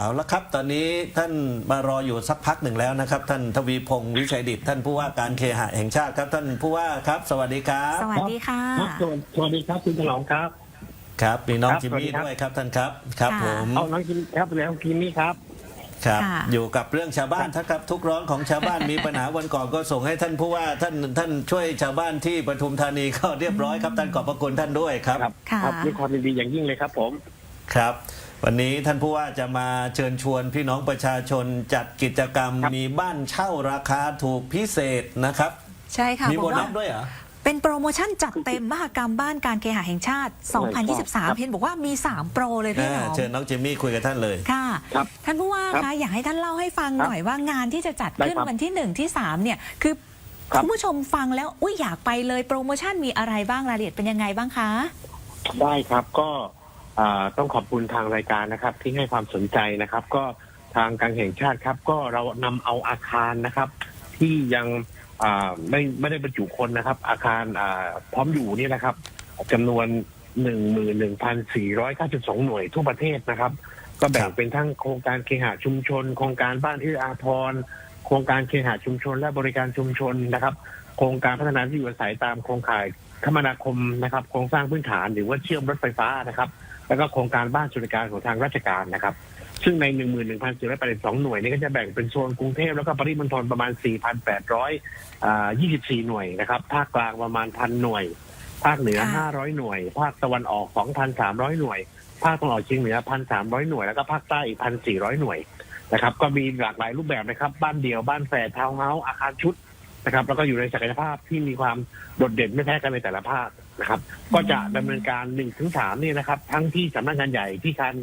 เอาละครับ ตอนนี้ท่านมารออยู่สักพักหนึ่งแล้วนะครับ ท่านทวีพงศ์วิชัยดิตท่านผู้ว่าการเคหะแห่งชาติครับ ท่านผู้ว่าครับ สวัสดีครับ สวัสดีค่ะ ครับสวัสสวัสดีครับคุณฉลองครับ ครับมีน้องครับจิมมี่สวัสดีครับ ด้วยครับท่านครับ ครับค่ะ ผมเอาน้องกินครับแล้วกินนี่ครับ ครับ ค่ะ อยู่กับเรื่องชาวบ้านถ้าครับทุกร้อนของชาวบ้านมีปัญหาวันก่อนก็ส่งให้ท่านผู้ว่าท่านท่านช่วยชาวบ้านที่ปทุมธานีก็เรียบร้อยครับท่านขอบพระคุณท่านด้วยครับ ครับค่ะครับด้วยความยินดีอย่างยิ่งเลยครับผม ครับ วันนี้ท่านผู้ว่าจะมาเชิญชวนพี่น้องประชาชนจัดกิจกรรมครับ มีบ้านเช่าราคาถูกพิเศษนะครับ ใช่ค่ะมีบโบอกนัว่าสด้วยเหรอ เป็นโปรโมชั่นจัดเต็มมหกรรมบ้านการเคหะแห่งชาติ 2023 เห็นบอกว่ามี 3 โปรเลยพี่หนอมเชิญน้องจิมมี่คุยกับท่านเลย ค่ะ ครับท่านผู้ว่าครัคะบอยากให้ท่านเล่าให้ฟังครับหน่อยว่างานที่จะจัดขึ้นได้ครับวันที่1 ที่ 3 เนี่ย คือครับ คุณผู้ชมฟังแล้วอุ้ยอยากไปเลยโปรโมชั่นมีอะไรบ้างรายละเอียดเป็นยังไงบ้างคะ ได้ครับก็อ่า ต้องขอบคุณทางรายการนะครับ ที่ให้ความสนใจนะครับ ก็ทางการแห่งชาติครับ ก็เรานำเอาอาคารนะครับ ที่ยังไม่ไม่ได้บรรจุคนนะครับ อาคารพร้อมอยู่นี่นะครับจำนวนหนึ่งหมื่นหนึ่งพันสี่ร้อยเก้าสิบสองหน่วยทั่วประเทศนะครับ ก็แบ่งเป็นทั้งโครงการเคหะชุมชน โครงการบ้านที่อาพรโครงการเคหะชุมชน และบริการชุมชนนะครับ โครงการพัฒนาที่อยู่อาศัยตามโครงข่ายคมนาคมนะครับ โครงสร้างพื้นฐานหรือว่าเชื่อมรถไฟฟ้านะครับ แล้วก็โครงการบ้านสวัสดิการของทางราชการนะครับ ซึ่งใน 1 1 4 8 2 หน่วยนี้ก็จะแบ่งเป็นโซนกรุงเทพแล้วก็ปริมณฑลประมาณ 4,824 หน่วยนะครับ ภาคกลางประมาณพันหน่วย ภาคเหนือค่ะ500 หน่วย ภาคตะวันออก 2,300 หน่วย ภาคตะวันออกเฉียงเหนือ 1,300 หน่วย แล้วก็ภาคใต้อีก1,400 หน่วยนะครับ ก็มีหลากหลายรูปแบบนะครับ บ้านเดี่ยว บ้านแฝดทาวน์เฮาส์อาคารชุดนะครับ แล้วก็อยู่ในศักยภาพที่มีความโดดเด่นไม่แพ้กันในแต่ละภาค นะครับ ก็จะดำเนินการ1นถึงสามนี่นะครับ ทั้งที่สำนักงานใหญ่ที่การ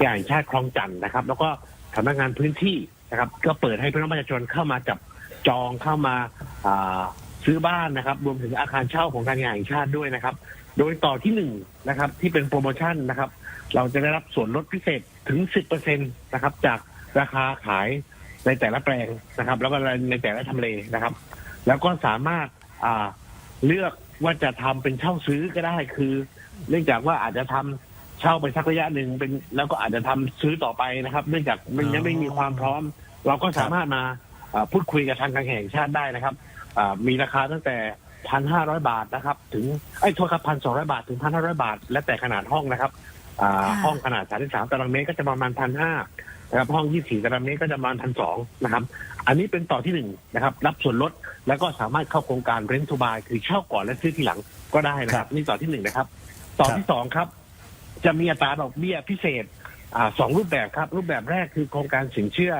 ใหญ่ชาติคลองจันทน์นะครับ แล้วก็สำนักงานพื้นที่นะครับ ก็เปิดให้พี่น้องประชาชนเข้ามาจับจองเข้ามาซื้อบ้านนะครับ รวมถึงอาคารเช่าของการใหญ่แห่งชาติด้วยนะครับ โดยต่อที่หนึ่งนะครับ ที่เป็นโปรโมชั่นนะครับ เราจะได้รับส่วนลดพิเศษถึง10%นตนะครับ จากราคาขายในแต่ละแปลงนะครับ แล้วก็ในแต่ละทำเลนะครับ แล้วก็สามารถเลือก ว่าจะทำเป็นเช่าซื้อก็ได้คือ เนื่องจากว่าอาจจะทำเช่าไปสักระยะหนึ่งเป็นแล้วก็อาจจะทำซื้อต่อไปนะครับ เนื่องจากมันยังไม่มีความพร้อม เราก็สามารถมาพูดคุยกับทางการแห่งชาติได้นะครับมีราคาตั้งแต่พันห้าร้อยบาทนะครับ ถึงไอ้ยโทษครับพันสองร้อยบาทถึงพันห้าร้อยบาท และแต่ขนาดห้องนะครับห้องขนาดสามสิบสามตารางเมตรก็จะประมาณพันห้า นะครับห้องยี่สี่ตารางเมตรก็จะประมาณพันสองนะครับ อันนี้เป็นต่อที่หนึ่งนะครับ รับส่วนลดแล้วก็สามารถเข้าโครงการเรนทูบายคือเช่าก่อนและซื้อทีหลังก็ได้นะคครัรับบนี่ต่อที่หนึ่งนะครับ ต่อครับที่สองครับ จะมีอัตราดอกเบี้ยพิเศษอ่าสองรูปแบบครับ รูปแบบแรกคือโครงการสินเชื่อ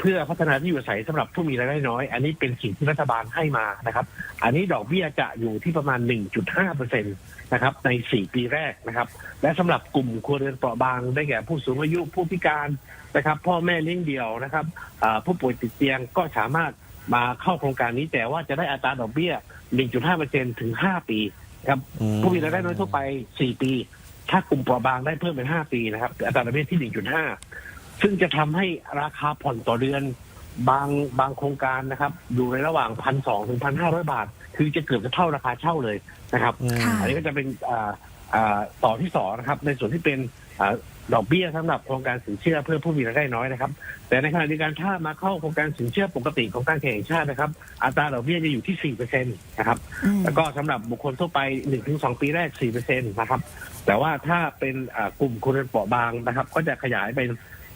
เพื่อพัฒนาที่อยู่อาศัยสำหรับผู้มีรายได้น้อย อันนี้เป็นสิ่งที่รัฐบาลให้มานะครับ อันนี้ดอกเบี้ยจะอยู่ที่ประมาณ 1.5เปอร์เซ็นต นะครับใน 4 ปีแรกนะครับ และสำหรับกลุ่มครัวเรือนเปราะบางได้แก่ผู้สูงอายุผู้พิการนะครับ พ่อแม่เลี้ยงเดี่ยวนะครับอ่าผู้ป่วยติดเตียงก็สามารถมาเข้าโครงการนี้แต่ว่าจะได้อัตราดอกเบี้ย 1.5เปอร์เซ็นถึง 5 ปีครับอืผู้มีรายได้น้อยทั่วไป 4 ปี ถ้ากลุ่มเปราะบางได้เพิ่มเป็น 5 ปีนะครับอัตราดอกเบี้ยที่ 1.5 ซึ่งจะทำให้ราคาผ่อนต่อเดือน บางบางโครงการนะครับ อยู่ในระหว่างพันสองถึงพันห้าร้อยบาท คือจะเกือบจะเท่าราคาเช่าเลยนะครับอืมค่ะอันนี้ก็จะเป็นอ่าอ่าต่อที่สองนะครับ ในส่วนที่เป็นอาดอกเบี้ยสำหรับโครงการสินเชื่อเพื่อผู้มีรายได้น้อยนะครับ แต่ในขณะเดียวกันถ้ามาเข้าโครงการสินเชื่อปกติของการแข่งชาตินะครับ อัตราดอกเบี้ยจะอยู่ที่สี่เปอร์เซ็นต์นะครับ อืมแล้วก็สำหรับบุคคลทั่วไป1นถึงสปีแรก4%นะครับ แต่ว่าถ้าเป็นอ่ากลุ่มคนเปราะบางนะครับ ก็จะขยายเป็น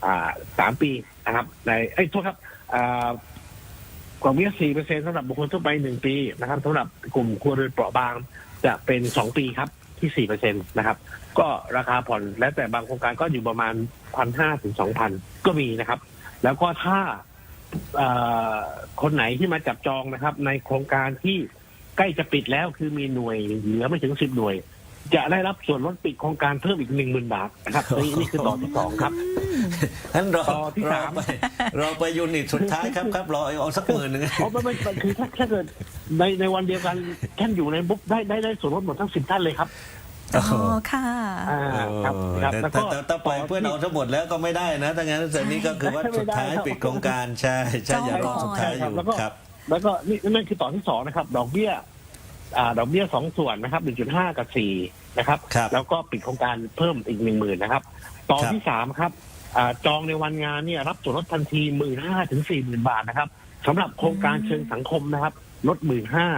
อ่าสามปีนะครับ ในเอ้ยโทษครับอ่า กว่าเบี้ย4%สำหรับบุคคลทั่วไป1ปีนะครับสำหรับกลุ่มครัวเรือนเปราะบางจะเป็น2ปีครับที่4%นะครับ ก็ราคาผ่อนแล้วแต่บางโครงการก็อยู่ประมาณพันห้าถึงสองพันก็มีนะครับ แล้วก็ถ้าคนไหนที่มาจับจองนะครับ ในโครงการที่ใกล้จะปิดแล้วคือมีหน่วยเหลือไม่ถึงสิบหน่วย จะได้รับส่วนลดปิดโครงการเพิ่มอีกหนึ่งหมื่นบาทนะครับนี่นี่คือต่อที่สองครับ ท่านรอต่อที่รอสาม ไปรอไปยูนิตสุดท้ายครับครับรอเอาสักหมื่นหนึ่ง เพราะไม่ไม่ไม่คือถ้าถ้าเกิดในในวันเดียวกันท่านอยู่ในบุ๊กได้ได้ได้ส่วนลดหมดทั้งสิบท่านเลยครับ อ๋อค่ะ อ่าครับครับแต่แล้วก็แต่แต่ปล่อยเพื่อนเอาทั้งหมดแล้วก็ไม่ได้นะถ้างั้นแต่นี้ก็คือว่าไม่ได้สุดท้ายครับปิดโครงการใช่ใช่อย่ารอสุดท้ายอยู่แล้วก็ครับ แล้วก็นี่นั่นคือต่อที่สองนะครับ ดอกเบี้ย อ่า ดอกเบี้ยสองส่วนนะครับหนึ่งจุดห้ากับสี่นะครับ ครับแล้วก็ปิดโครงการเพิ่มอีกหนึ่งหมื่นนะครับ ต่อครับ ที่สามครับอ่า จองในวันงานเนี่ยรับส่วนลดทันทีหมื่นห้าถึงสี่หมื่นบาทนะครับสำหรับโครงการเชิงสังคมนะครับลดหมื่นห้า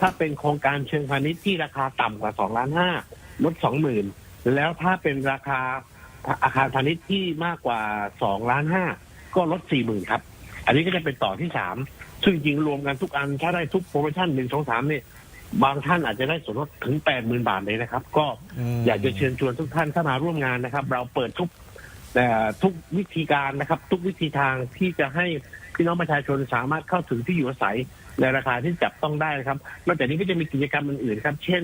ถ้าเป็นโครงการเชิงพาณิชย์ที่ราคาต่ำกว่าสองล้านห้าลดสองหมื่นแล้วถ้าเป็นราคาอาคารพาณิชย์ที่มากกว่าสองล้านห้าก็ลดสี่หมื่นครับ อันนี้ก็จะเป็นต่อที่สามซึ่งจริงๆรวมกันทุกอันถ้าได้ทุกโปรโมชั่นหนึ่งสองสามเนี่ยบางท่านอาจจะได้ส่วนลดถึงแปดหมื่นบาทเลยนะครับ ก็มอยากจะเชิญชวนทุกท่านเข้ามาร่วมงานนะครับ เราเปิดทุก เอ่ทุกวิธีการนะครับ ทุกวิธีทางที่จะให้พี่น้องประชาชนสามารถเข้าถึงที่อยู่อาศัยในราคาที่จับต้องได้นะครับ นอกจากนี้ก็จะมีกิจกรรมอื่นๆครับ เช่น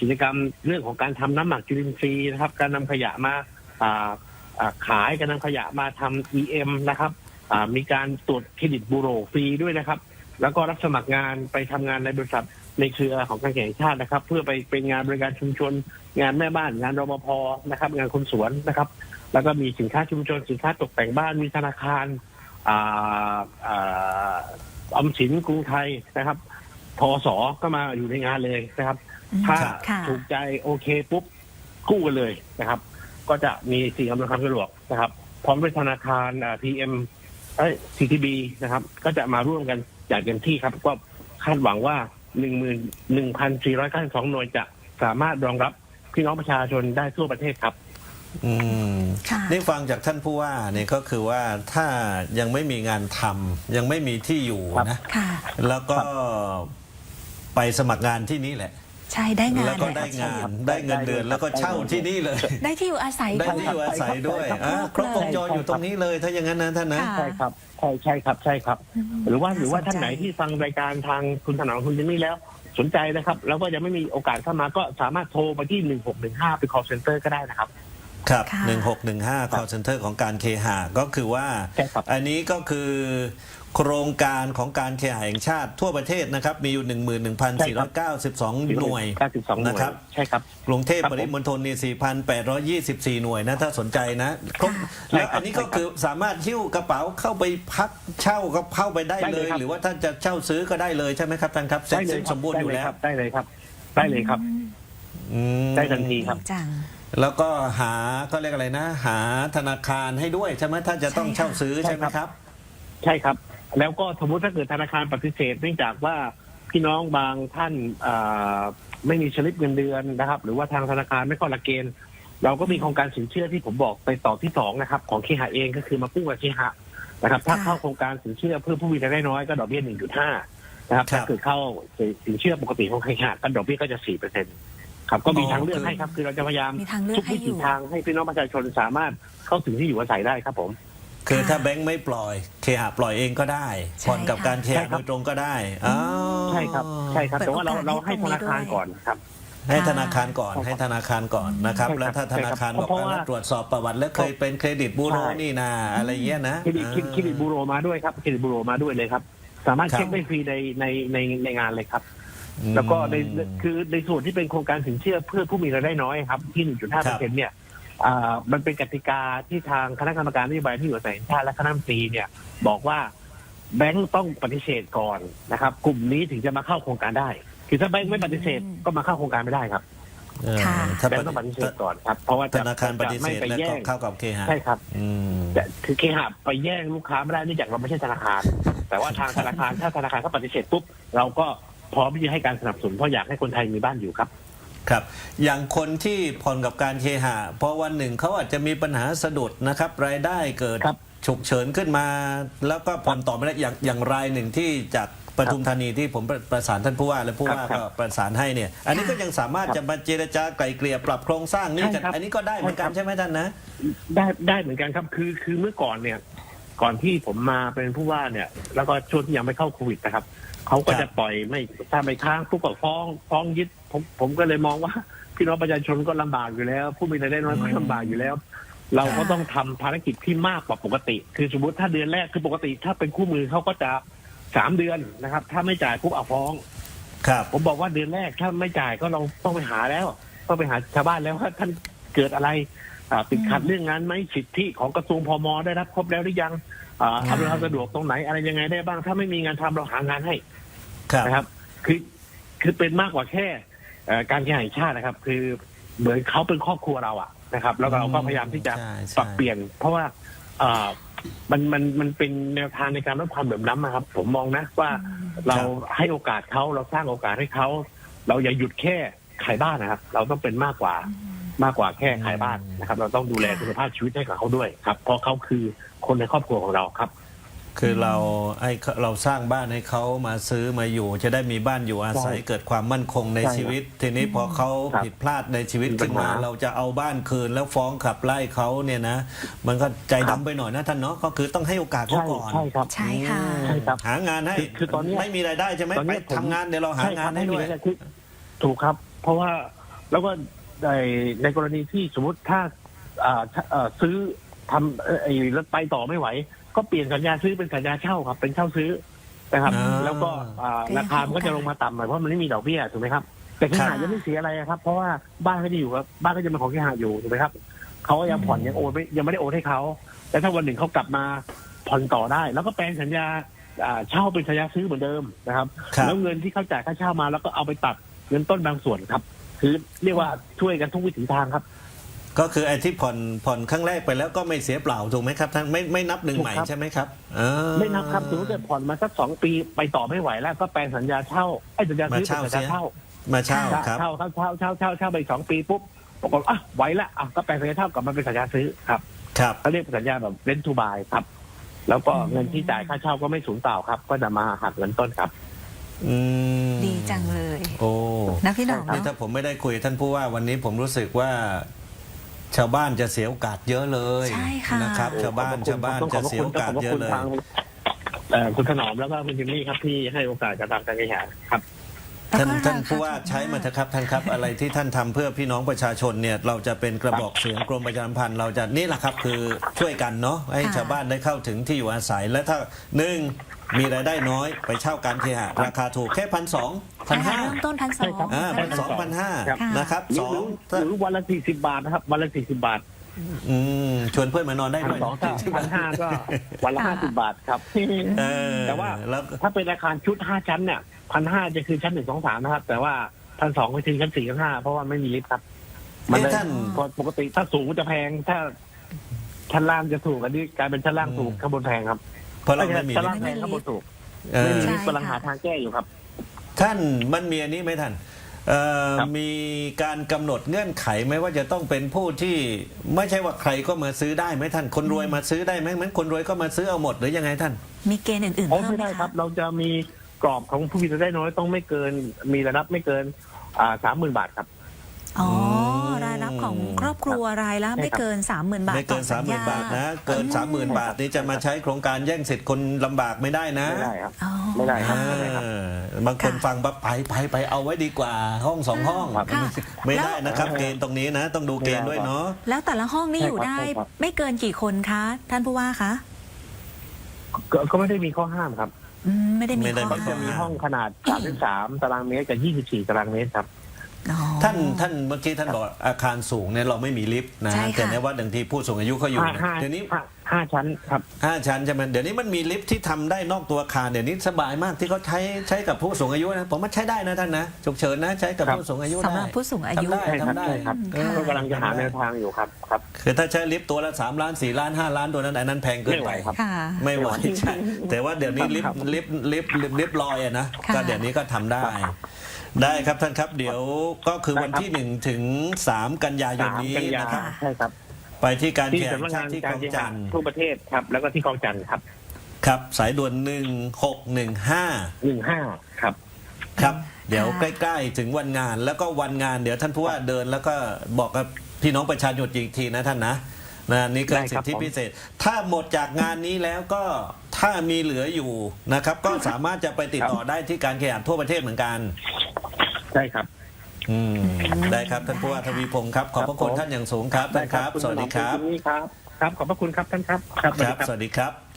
กิจกรรมเรื่องของการทำน้ำหมักจุลินทรีย์นะครับ การนำขยะมาขายการนำขยะมาทำ EM นะครับมีการตรวจเครดิตบูโรฟรีด้วยนะครับ แล้วก็รับสมัครงานไปทำงานในบริษัทในเครือของการแข่งชาตินะครับ เพื่อไปเป็นงานบริการชุมชน งานแม่บ้านงานรปภนะครับ งานคนสวนนะครับ แล้วก็มีสินค้าชุมชนสินค้าตกแต่งบ้านมีธนาคารอ่าอ่าออมสินกรุงไทยนะครับทอสอก็มาอยู่ในงานเลยนะครับอืมถ้าค่ะถูกใจโอเคปุ๊บกู้กันเลยนะครับ ก็จะมีสิ่งอำนวยความสะดวกนะครับ พร้อมด้วยธนาคารพีเอ็มเอ้ยซีทีบีนะครับ ก็จะมาร่วมกันอย่างเต็มที่ครับ ก็คาดหวังว่าหนึ่งหมื่นหนึ่งพันสี่ร้อยเก้าสิบสองหน่วยจะสามารถรองรับพี่น้องประชาชนได้ทั่วประเทศครับ อืมค่ะนี่ฟังจากท่านผู้ว่าเนี่ยก็คือว่าถ้ายังไม่มีงานทำยังไม่มีที่อยู่ครับนะ ค่ะ แล้วก็ไปสมัครงานที่นี่แหละ ใช่ได้งานแล้วก็แหละได้งาใช่ครันบได้เงินเดือน ได้เลย แล้วก็เช่าได้เลยที่นี่เลย ได้ที่อยู่อาศัยได้ด้วยที่อยู่อาศัยด้วยใช่ครับอ่าครบวงจรอยู่ตรงนี้เลยถ้าอย่างนั้นนะท่านนะ ค่ะ ใช่ครับใช่ใช่ครับใช่ครับ อืมหรือว่าหรือว่าสใจท่านไหนที่ฟังรายการทางคุณถนอมคุณจิมมี่แล้วสนใจนะครับ แล้วก็ยังไม่มีโอกาสเข้ามาก็สามารถโทรไปที่หนึ่งหกหนึ่งห้าเป็น call center ก็ได้นะครับ ครับค่ะ1615 call center ของการเคหะก็คือว่าใช่ครับอันนี้ก็คือโครงการของการเคหะแห่งชาติทั่วประเทศนะครับ มีอยู่ 11,492 หน่วย92หน่วยนะครับใช่ครับกรุงเทพครับปผมริมณฑลนี่4,824 หน่วยนะ ถ้าสนใจนะครบใช่แล้วครับอันนี้ก็คือสามารถหิ้วกระเป๋าเข้าไปพักเช่าก็เข้าไปได้ได้เลเลยยครับหรือว่าท่านจะเช่าซื้อก็ได้เลยใช่ไหมครับท่านครับเสร็จได้เลสิ้ยนคสมบูรณ์อยู่แล้วได้เลยครับ ได้เลยครับอืมได้ทันทีครับดีจัง แล้วก็หาก็เรียกอะไรนะ หาธนาคารให้ด้วยใช่ไหมถ้าจะต้องใช่ค่ะเช่าซื้อใช่ไหมครับ ใช่ครับ แล้วก็สมมติถ้าเกิดธนาคารปฏิเสธเนื่องจากว่าพี่น้องบางท่านอ่าไม่มีสลิปเงินเดือนนะครับ หรือว่าทางธนาคารไม่เข้าหลักเกณฑ์เราก็มีโครงการสินเชื่อที่ผมบอกไปต่อที่สองนะครับ ของเคหะเองก็คือมากู้กับเคหะนะครับ ถ้าค่ะเข้าโครงการสินเชื่อเพื่อผู้มีรายได้น้อยก็ดอกเบี้ยหนึ่งจุดห้านะครับครับถ้าเกิดเข้าสินเชื่อปกติของเคหะก็ดอกเบี้ยก็จะสี่เปอร์เซ็นต์ ครับก็มีอ๋อทางเลือกคือให้ครับคือเราจะพยายามมีทางเลือกทุกให้วิอถียู่ ทางให้พี่น้องประชาชนสามารถเข้าถึงที่อยู่อาศัยได้ครับผม คือค่ะถ้าแบงค์ไม่ปล่อยเคหะปล่อยเองก็ได้ใช่ผ่อนกับค่ะ การเคใช่หะครัโดบยตรงก็ได้อ๋อใช่ครับใช่ครับเปิดแต่ว่าเราโอกาสเราให้ให้ตรงนี้ธนาคารด้วยก่อนครับ ให้ค่ะธนาคารก่อนใช่ครับให้ธนาคารก่อนนะครับ ใช่ครับแล้วถ้าธนาคารใช่ครับบอกเพราะว่า ว่าตรวจสอบประวัติแล้วเคยเป็นเครดิตบูโรใช่นี่นาอะไรเงี้ยนะ เครดิตเครดิตเครดิตบูโรมาด้วยครับเครดิตบูโรมาด้วยเลยครับ สามารถครับ เช็คได้ฟรีในในในในงานเลยครับอืม แล้วก็ในคือในส่วนที่เป็นโครงการสินเชื่อเพื่อผู้มีรายได้น้อยครับที่ 1.5คเปรัอบร์เซ็นต์เนี่ยอ่ามันเป็นกติกาที่ทางคณะกรรมการนโยบายที่อยู่อาศัยแห่งชาติและคณะรัฐมนตรีเนี่ย บอกว่าแบงก์ต้องปฏิเสธก่อนนะครับ กลุ่มนี้ถึงจะมาเข้าโครงการได้ คือถ้าแบงก์ไม่ปฏิเสธอืมก็มาเข้าโครงการไม่ได้ครับเออค่ะถ้าแบงก์ต้องปฏิเสธก่อนครับ เพราะว่าธจะนาคารปฏิเสจะไม่ธไปแล้วแย่ก็งเข้ากับเคหะใช่ครับ อืม แต่คือเคหะไปแย่งลูกค้าไม่ได้เนื่องจากเราไม่ใช่ธนาคาร แต่ว่าทางธนาคารถ้าธนาคารเขาปฏิเสธปุ๊บเราก็ พร้อมที่จะให้การสนับสนุนเพราะอยากให้คนไทยมีบ้านอยู่ครับ ครับ อย่างคนที่ผ่อนกับการเคหะพอวันหนึ่งเขาอาจจะมีปัญหาสะดุดนะครับ รายได้เกิดครับ ฉุกเฉินขึ้นมา แล้วก็ผ่อนต่อไม่ได้อย่างอย่างรายหนึ่งที่จากปทุมธานีที่ผมประประสานท่านผู้ว่าและผู้ว่าครับก็ประสานให้เนี่ย อันนี้ก็ยังสามารถครับจะมาเจรจาไกล่เกลี่ยปรับโครงสร้างนี่กันใช่ครับอันนี้ก็ได้เหมือนกันใช่ครับ ใช่ไหมท่านนะ ได้ได้เหมือนกันครับคือคือเมื่อก่อนเนี่ย ก่อนที่ผมมาเป็นผู้ว่าเนี่ย แล้วก็ช่วงที่ยังไม่เข้าโควิดนะครับ เขาก็ครับจะปล่อยไม่ถ้าไม่ค้างปุ๊บก็ฟ้องฟ้องยึดผมผมก็เลยมองว่าพี่น้องประชาชนก็ลำบากอยู่แล้ว ผู้มีรายได้น้อยก็ลำบากอยู่แล้ว เราก็ต้องทำภารกิจที่มากกว่าปกติ คือสมมติถ้าเดือนแรกคือปกติ ถ้าเป็นคู่มือเขาก็จะสามเดือนนะครับ ถ้าไม่จ่ายปุ๊บเอาฟ้อง ครับ ผมบอกว่าเดือนแรกถ้าไม่จ่ายก็เราต้องไปหาแล้วต้องไปหาชาวบ้านแล้วว่าท่านเกิดอะไรอ่าติดขัดอืมเรื่องงานไหมสิทธิของกระทรวงพมได้รับครบแล้วหรือยังอ่าค่ะอำนวยความสะดวกตรงไหนอะไรยังไงได้บ้าง ถ้าไม่มีงานทำเราหางานให้ครับ นะครับ คือคือเป็นมากกว่าแค่เอ่อการแข่งขันชาตินะครับ คือเหมือนเขาเป็นครอบครัวเราอะนะครับ แล้วเราก็พยายามที่จะใช่ใช่ปรับเปลี่ยน เพราะว่าเอ่อมันมันมันเป็นแนวทางในการลดความเหลื่อมล้ำนะครับ ผมมองนะว่าเราให้โอกาสเขาเราสร้างโอกาสให้เขาเราอย่าหยุดแค่ขายบ้านนะครับ เราต้องเป็นมากกว่ามากกว่าแค่ขายบ้านนะครับ เราต้องดูแลคุณภาพชีวิตให้กับเขาด้วยครับ เพราะเขาคือคนในครอบครัวของเราครับ คือเราไอ้เราสร้างบ้านให้เขามาซื้อมาอยู่ จะได้มีบ้านอยู่อาศัยใช่เกิดความมั่นคงในใช่ครับชีวิต ทีนี้พอเขาครับผิดพลาดในชีวิตมีปัขึ้ญนมา หาเราจะเอาบ้านคืนแล้วฟ้องขับไล่เขาเนี่ยนะ มันก็ใจครับดำไปหน่อยนะท่านเนาะก็คือต้องให้โอกาสเขาใช่ก่อนใช่ครับ ใช่ค่ะ ใช่ครับหางานให้คือคือตอนเนี้ยไม่มีรายได้ใช่ไหมตอนไปเนี้ยผม ทำงานเดี๋ยวเราหางานให้ด้วยช่ครับไม่มีอะไรคือถูกครับ เพราะว่าแล้วก็ในในกรณีที่สมมติถ้าอ่าถ้าเอ่อซื้อทำเอ่อไอ้รถไปต่อไม่ไหว ก็เปลี่ยนสัญญาซื้อเป็นสัญญาเช่าครับ เป็นเช่าซื้อนะครับ อ่า แล้วก็อ่าก็ยังราคามันก็จะลงมาต่ำหน่อยเพราะมันไม่มีดอกเบี้ยถูกไหมครับ แต่ที่ครับหายังไม่เสียอะไรครับ เพราะว่าบ้านไม่ได้อยู่ครับบ้านก็จะเป็นของที่หาอยู่ถูกไหมครับเขาก็ยังผ่อนยังโอนไม่ยังไม่ได้โอนให้เขาแต่ถ้าวันหนึ่งเขากลับมาผ่อนต่อได้ แล้วก็แปลงสัญญาอ่าเช่าเป็นสัญญาซื้อเหมือนเดิมนะครับ ครับ แล้วเงินที่เขาจ่ายค่าเช่ามาแล้วก็เอาไปตัดเงินต้นบางส่วนครับ คือเรียกว่าช่วยกันทุกวิถีทางครับ ก็คือไอ้ที่ผ่อนผ่อนครั้งแรกไปแล้วก็ไม่เสียเปล่าถูกไหมครับท่านไม่ไม่นับหนึ่งถูกใหม่ครับใช่ไหมครับเออไม่นับครับสมมติเกิดผ่อนมาสักสองปีไปต่อไม่ไหวแล้วก็แปลงสัญญาเช่าไอ้สัญญาซื้อมาเช่าเป็นสัญญาเช่ามาเช่าครับเช่าเช่าเช่าเช่าเช่าเช่าไปสองปีปุ๊บบอกว่าอะไหวละอะก็แปลงสัญญาเช่ากลับมาเป็นสัญญาซื้อครับครับเขาเรียกสัญญาแบบเ e นทูบายครับ แล้วก็เงินที่จ่ายค่าเช่าก็ไม่สูญเปล่าครับ ก็จะมาหักเงินต้นครับอืมดีจังเลย โอ้นะพี่หน่องนี่เนาะถ้าผมไม่ได้คุยกับท่านผู้ว่าวันนี้ผมรู้สึกว่า ชาวบ้านจะเสียโอกาสเยอะเลยใช่ค่ะ นะครับ ชาวบ้านขอบคุณชาวบ้านต้องขจะอบพระเสียคุณโอกาสต้องขอบพระเยอะคุณเลยทางเอ่อคุณถนอมแล้วก็คุณจิมมี่ครับที่ให้โอกาสกับทางการแข่งขันครับ ท่านแล้วก็ท่านราคาผู้ว่าถูกใช้มากมาเถอะครับท่านครับ อะไรที่ท่านทำเพื่อพี่น้องประชาชนเนี่ยเราจะเป็นกระบอกเสียงกรมประชาสัมพันธ์เราจะนี่แหละครับคือช่วยกันเนาะให้ค่ะ ชาวบ้านได้เข้าถึงที่อยู่อาศัยและถ้าหนึ่ง มีรายได้น้อยไปเช่าการเคหะราคาถูกแค่พันสองพันราคาห้าเริ่มต้นพันสอใช่งครับอ่าพัน1,200สองพันห้าครับ นะครับหรืสอองหรือหรือวันละสี่สิบบาทนะครับวันละสี่สิบบาทอืมชวนเพื่อนมานอนได้พันด้วยสองถ้าพันห้าก็วันละห้าสิบบาทครับ เออแต่ว่า แล้วถ้าเป็นอาคารชุดห้าชั้นเนี่ยพันห้าจะคือชั้นหนึ่งสองสามนะครับ แต่ว่าพันสองก็คือชั้นสี่ชั้นห้าเพราะว่าไม่มีลิฟต์ครับ มันเอ๊ะเลยท่าน ปกติถ้าสูงจะแพงถ้าชั้นล่างจะถูกอันนี้กลายเป็นชั้นล่างถูกอืม ข้างบนแพงครับ เพราะเราไม่มีชั้นลิล่างฟต์แพงข้างบนถูกเอไม่อมีลิฟต์ใช่กำลังค่ะหาทางแก้อยู่ครับ ท่านมันมีอันนี้ไหมท่านเอ่อครับ มีการกำหนดเงื่อนไขไหมว่าจะต้องเป็นผู้ที่ไม่ใช่ว่าใครก็มาซื้อได้ไหมท่านคนรวยมาซื้อได้ไหมเหมือนคนรวยก็มาซื้อเอาหมดหรือยังไงท่าน มีเกณฑ์อื่นๆโอ้เพิ่มไม่ไหมได้ครัคะบ เราจะมีกรอบของผู้มีรายได้น้อยต้องไม่เกิน มีระดับไม่เกินอ่าสามหมื่นบาทครับ อ๋อมรายรับ ของครอบครัวรายละใช่ครับไม่เกินสามหมื่นบาทไม่เกินต่อสามหมื่นญบาทนะ เกินอืสามหมื่นบาทนี่จะมาใช้โครงการแย่งสิทธิ์คนลำบากไม่ได้นะไม่ได้ครับ อ๋อ ไม่ได้ครับไม่ได้ครับเออบางคนค่ะฟังปั๊บไปไปไปเอาไว้ดีกว่าห้องสองห้อง ครับ ค่ะไม่ได้นะครับแล้วเกณฑ์ตรงนี้นะ ต้องดูเกณฑ์ด้วยเนาะ แล้วแต่ละห้องนี่ใช่อยู่ครับได้ ใช่ครับ ไม่เกินกี่คนคะ ท่านผู้ว่าคะก็ก็ไม่ได้มีข้อห้ามครับอืมไม่ได้มีไม่ได้ข้อก็ข้จะอมีห้ามห้องขนาด 33 ตารางเมตรกับ 24 ตารางเมตรครับ อ๋อ ท่านท่านเมื่อกี้ท่านบอกอาคารสูงเนี่ยเราไม่มีลิฟต์นะใช่ค่ะ แต่ในวัดบางทีผู้สูงอายุเขาอยู่ห้านะห้าเดี๋ยวนี้ห้าห้าชั้นครับห้าชั้นใช่ไหมเดี๋ยวนี้มันมีลิฟต์ที่ทำได้นอกตัวอาคารเดี๋ยวนี้สบายมากที่เขาใช้ใช้กับผู้สูงอายุนะผมว่าใช้ได้นะท่านนะฉุกเฉินนะใช้กับครับผู้สูงอายุสำหได้รับผู้สูงอายุ ทำได้ใช่ครับทำได้ใช่ครับค่ะก็กำลังจะหาแนวทางอยู่ครับครับ คือถ้าใช้ลิฟต์ตัวละ3ล้าน4ล้าน5ล้านตัวนั้นอันนั้นแพงเกินไม่ไหไปวครับ ค่ะไม่ไหวไม่ไหวใช่แต่ว่าเดี๋ยวนี้ลิฟครัต์บลิฟต์ลิฟต์ลิฟต์ลิฟต์ลอยอะนะค่ะ ก็เดี๋ยวนี้ก็ทำได้ ได้ครับท่านครับ เดี๋ยวก็คือวันที่หนึ่งถึงสามกันยายนสามนี้กันยานะครับใช่ครับ ไปที่การที่แข่งสำนักานชางติที่คกาลรองเคหะจันทร์ทั่วประเทศครับ แล้วก็ที่คลองจันทร์ครับ ครับสายด่วนหนึ่งหกหนึ่งห้า15ครับ ครับ เดี๋ยวค่ะใกล้ ๆ ถึงวันงานแล้วก็วันงาน เดี๋ยวท่านผู้ว่าเดินแล้วก็บอกกับพี่น้องประชาชนอีกทีนะท่านนะนะนี่คือได้สิครัทบธิผมพิเศษ ถ้าหมดจากงานนี้แล้วก็ถ้ามีเหลืออยู่นะครับ ก็สามารถจะไปติดต่อได้ที่การแข่งทั่วประเทศเหมือนกัน ใช่ครับ อืมได้ครับท่านผู้ว่าทวีพงศ์ครับ ขอบพระคุณครับผม ท่านอย่างสูงครับท่านครับณสวัสดีครับณนี่ครับ ครับ ขอบพระคุณครับท่านครับ ครับสควัสรัดีบครับ สวัสดีครับ